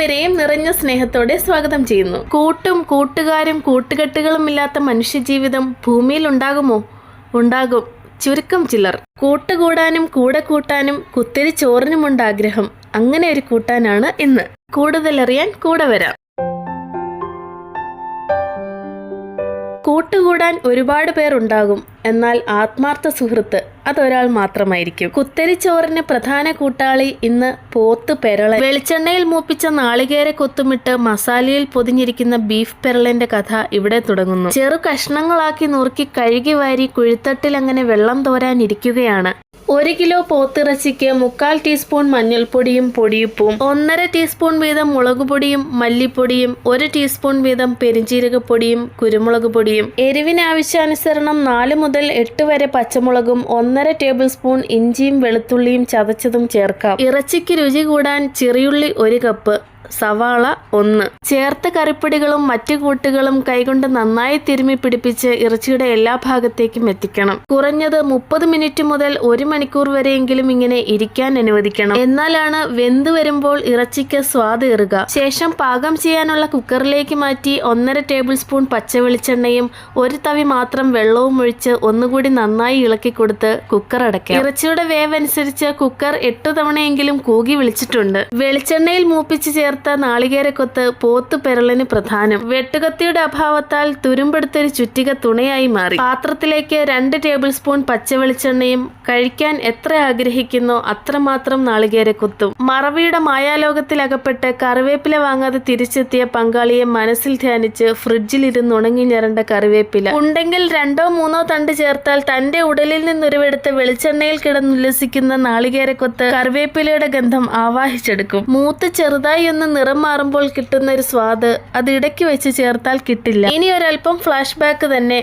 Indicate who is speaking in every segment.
Speaker 1: ഏവരെയും നിറഞ്ഞ സ്നേഹത്തോടെ സ്വാഗതം ചെയ്യുന്നു. കൂട്ടും കൂട്ടുകാരും കൂട്ടുകെട്ടുകളും ഇല്ലാത്ത മനുഷ്യജീവിതം ഭൂമിയിൽ ഉണ്ടാകുമോ? ഉണ്ടാകും. ചുരുക്കം ചിലർ. കൂട്ടുകൂടാനും കൂടെ കൂട്ടാനും കുത്തിരി ചോറിനുമുണ്ട് ആഗ്രഹം. അങ്ങനെ ഒരു കൂട്ടാനാണ് ഇന്ന്. കൂടുതലറിയാൻ കൂടെ വരാം. കൂട്ടുകൂടാൻ ഒരുപാട് പേർ ഉണ്ടാകും എന്നാൽ ആത്മാർത്ഥ സുഹൃത്ത് അതൊരാൾ മാത്രമായിരിക്കും. കുത്തരിച്ചോറിന് പ്രധാന കൂട്ടാളി ഇന്ന് പോത്ത് പെരള വെളിച്ചെണ്ണയിൽ മൂപ്പിച്ച നാളികേര കൊത്തുമിട്ട് മസാലയിൽ പൊതിഞ്ഞിരിക്കുന്ന ബീഫ് പെരളന്റെ കഥ ഇവിടെ തുടങ്ങുന്നു. ചെറു കഷ്ണങ്ങളാക്കി നുറുക്കി കഴുകി വാരി കുഴിത്തട്ടിൽ അങ്ങനെ വെള്ളം തോരാനിരിക്കുകയാണ്. ഒരു കിലോ പോത്തിറച്ചിക്ക് മുക്കാൽ ടീസ്പൂൺ മഞ്ഞൾപ്പൊടിയും പൊടിയുപ്പും ഒന്നര ടീസ്പൂൺ വീതം മുളക് പൊടിയും മല്ലിപ്പൊടിയും ഒരു ടീസ്പൂൺ വീതം പെരിഞ്ജീരകപ്പൊടിയും കുരുമുളക് പൊടിയും. എരിവിന് ആവശ്യാനുസരണം നാല് മുതൽ എട്ട് വരെ പച്ചമുളകും ഒന്നര ടേബിൾ സ്പൂൺ ഇഞ്ചിയും വെളുത്തുള്ളിയും ചതച്ചതും ചേർക്കാം. ഇറച്ചിക്ക് രുചി കൂടാൻ ചെറിയുള്ളി ഒരു കപ്പ് സവാള ഒന്ന്. ചേർത്ത കറിപ്പൊടികളും മറ്റു കൂട്ടുകളും കൈകൊണ്ട് നന്നായി തിരുമി പിടിപ്പിച്ച് ഇറച്ചിയുടെ എല്ലാ ഭാഗത്തേക്കും എത്തിക്കണം. കുറഞ്ഞത് മുപ്പത് മിനിറ്റ് മുതൽ ഒരു മണിക്കൂർ വരെയെങ്കിലും ഇങ്ങനെ ഇരിക്കാൻ അനുവദിക്കണം. എന്നാലാണ് വെന്ത് വരുമ്പോൾ ഇറച്ചിക്ക് സ്വാദ് ഏറുക. ശേഷം പാകം ചെയ്യാനുള്ള കുക്കറിലേക്ക് മാറ്റി ഒന്നര ടേബിൾ സ്പൂൺ പച്ചവെളിച്ചെണ്ണയും ഒരു തവി മാത്രം വെള്ളവും ഒഴിച്ച് ഒന്നുകൂടി നന്നായി ഇളക്കി കൊടുത്ത് കുക്കർ അടയ്ക്കുക ഇറച്ചിയുടെ വേവ് അനുസരിച്ച് കുക്കർ എട്ടു തവണയെങ്കിലും കൂകി വിളിച്ചിട്ടുണ്ട്. വെളിച്ചെണ്ണയിൽ മൂപ്പിച്ച് ചേർത്ത നാളികേരക്കൊത്ത് പോത്തുപെരളിന് പ്രധാനം. വെട്ടുകത്തിയുടെ അഭാവത്താൽ തുരുമ്പെടുത്തൊരു ചുറ്റിക തുണയായി മാറി. പാത്രത്തിലേക്ക് രണ്ട് ടേബിൾ സ്പൂൺ പച്ചവെളിച്ചെണ്ണയും കഴിക്കാൻ എത്ര ആഗ്രഹിക്കുന്നോ അത്രമാത്രം നാളികേരക്കൊത്തും. മറവിയുടെ മായാലോകത്തിലകപ്പെട്ട് കറിവേപ്പില വാങ്ങാതെ തിരിച്ചെത്തിയ പങ്കാളിയെ മനസ്സിൽ ധ്യാനിച്ച് ഫ്രിഡ്ജിലിരുന്ന് ഉണങ്ങി ഞരണ്ട കറിവേപ്പില. ഉണ്ടെങ്കിൽ രണ്ടോ മൂന്നോ തണ്ട് ചേർത്താൽ തന്റെ ഉടലിൽ നിന്നുരുവെടുത്ത് വെളിച്ചെണ്ണയിൽ കിടന്നുല്ലസിക്കുന്ന നാളികേരക്കൊത്ത് കറിവേപ്പിലയുടെ ഗന്ധം ആവാഹിച്ചെടുക്കും. മൂത്ത് ചെറുതായി ഒന്ന് നിറം മാറുമ്പോൾ കിട്ടുന്ന ഒരു സ്വാദ് അത് ഇടയ്ക്ക് വെച്ച് ചേർത്താൽ കിട്ടില്ല. ഇനി ഒരല്പം ഫ്ലാഷ് ബാക്ക് തന്നെ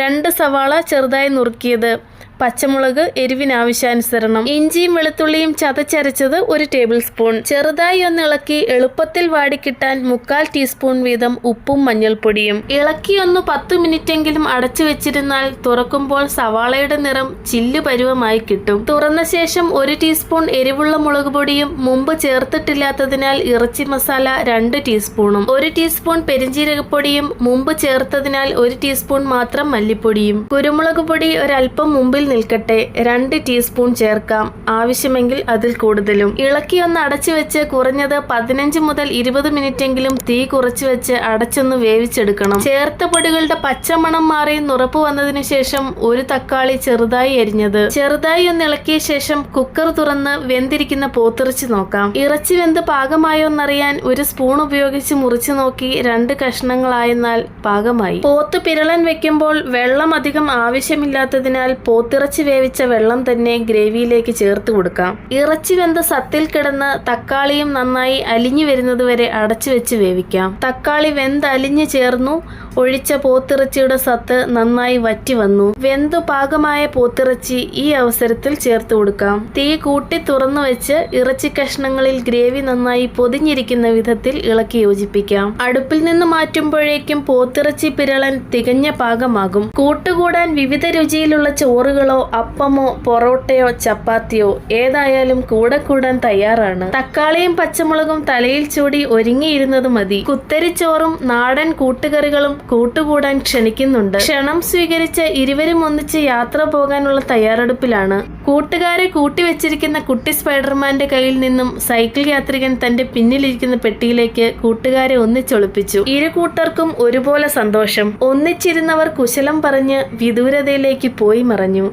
Speaker 1: രണ്ട് സവാള ചെറുതായി നുറുക്കിയത്. പച്ചമുളക് എരിവിനാവശ്യാനുസരണം ഇഞ്ചിയും വെളുത്തുള്ളിയും ചതച്ചരച്ചത് ഒരു ടേബിൾ സ്പൂൺ. ചെറുതായി ഒന്ന് ഇളക്കി എളുപ്പത്തിൽ വാടിക്കിട്ടാൻ മുക്കാൽ ടീസ്പൂൺ വീതം ഉപ്പും മഞ്ഞൾപ്പൊടിയും. ഇളക്കി ഒന്ന് പത്ത് മിനിറ്റെങ്കിലും അടച്ചു വെച്ചിരുന്നാൽ തുറക്കുമ്പോൾ സവാളയുടെ നിറം ചില്ലു പരുവമായി കിട്ടും. തുറന്ന ശേഷം ഒരു ടീസ്പൂൺ എരിവുള്ള മുളക് പൊടിയും മുമ്പ് ചേർത്തിട്ടില്ലാത്തതിനാൽ ഇറച്ചി മസാല രണ്ട് ടീസ്പൂണും. ഒരു ടീസ്പൂൺ പെരിഞ്ചീരകപ്പൊടിയും മുമ്പ് ചേർത്തതിനാൽ ഒരു ടീസ്പൂൺ മാത്രം മല്ലിപ്പൊടിയും. കുരുമുളക് പൊടി ഒരല്പം മുമ്പിൽ നിൽക്കട്ടെ. രണ്ട് ടീസ്പൂൺ ചേർക്കാം. ആവശ്യമെങ്കിൽ അതിൽ കൂടുതലും. ഇളക്കി ഒന്ന് അടച്ചു വെച്ച് കുറഞ്ഞത് പതിനഞ്ച് മുതൽ ഇരുപത് മിനിറ്റെങ്കിലും തീ കുറച്ചു വെച്ച് അടച്ചൊന്ന് വേവിച്ചെടുക്കണം. ചേർത്ത പൊടികളുടെ പച്ചമണം മാറി നുറപ്പ് വന്നതിന് ശേഷം ഒരു തക്കാളി ചെറുതായി എരിഞ്ഞത് ചെറുതായി ഒന്ന് ഇളക്കിയ ശേഷം കുക്കർ തുറന്ന് വെന്തിരിക്കുന്ന പോത്തിറച്ചി നോക്കാം. ഇറച്ചി വെന്ത് പാകമായോ എന്നറിയാൻ ഒരു സ്പൂൺ ഉപയോഗിച്ച് മുറിച്ചു നോക്കി രണ്ട് കഷ്ണങ്ങളായെന്നാൽ പാകമായി. പോത്ത് പിരളൻ വെക്കുമ്പോൾ വെള്ളം അധികം ആവശ്യമില്ലാത്തതിനാൽ പോത്തിറച്ചി വേവിച്ച വെള്ളം തന്നെ ഗ്രേവിയിലേക്ക് ചേർത്ത് കൊടുക്കാം. ഇറച്ചി വെന്ത് സത്തിൽ കിടന്ന് തക്കാളിയും നന്നായി അലിഞ്ഞു വരുന്നത് വരെ അടച്ചു വെച്ച് വേവിക്കാം. തക്കാളി വെന്ത് അലിഞ്ഞു ചേർന്നു. ഒഴിച്ച പോത്തിറച്ചിയുടെ സത്ത് നന്നായി വറ്റി വന്നു. വെന്തു പാകമായ പോത്തിറച്ചി ഈ അവസരത്തിൽ ചേർത്ത് കൊടുക്കാം. തീ കൂട്ടി തുറന്നു വെച്ച് ഇറച്ചി കഷ്ണങ്ങളിൽ ഗ്രേവി നന്നായി പൊതിഞ്ഞിരിക്കുന്ന വിധത്തിൽ ഇളക്കി യോജിപ്പിക്കാം. അടുപ്പിൽ നിന്ന് മാറ്റുമ്പോഴേക്കും പോത്തിറച്ചി പിരളൻ തികഞ്ഞ പാകമാകും. കൂട്ടുകൂടാൻ വിവിധ രുചിയിലുള്ള ചോറുകളോ അപ്പമോ പൊറോട്ടയോ ചപ്പാത്തിയോ ഏതായാലും കൂടെ കൂടാൻ തയ്യാറാണ്. തക്കാളിയും പച്ചമുളകും തലയിൽ ചൂടി ഒരുങ്ങിയിരുന്നത് മതി. കുത്തരിച്ചോറും നാടൻ കൂട്ടുകറികളും കൂട്ടുകൂടാൻ ക്ഷണിക്കുന്നുണ്ട്. ക്ഷണം സ്വീകരിച്ച് ഇരുവരും ഒന്നിച്ച് യാത്ര പോകാനുള്ള തയ്യാറെടുപ്പിലാണ്. കൂട്ടുകാരെ കൂട്ടിവെച്ചിരിക്കുന്ന കുട്ടി സ്പൈഡർമാന്റെ കയ്യിൽ നിന്നും സൈക്കിൾ യാത്രികൻ തന്റെ പിന്നിലിരിക്കുന്ന പെട്ടിയിലേക്ക് കൂട്ടുകാരെ ഒന്നിച്ചൊളിപ്പിച്ചു. ഇരു കൂട്ടർക്കും ഒരുപോലെ സന്തോഷം. ഒന്നിച്ചിരുന്നവർ കുശലം പറഞ്ഞ് വിദൂരതയിലേക്ക് പോയി മറഞ്ഞു.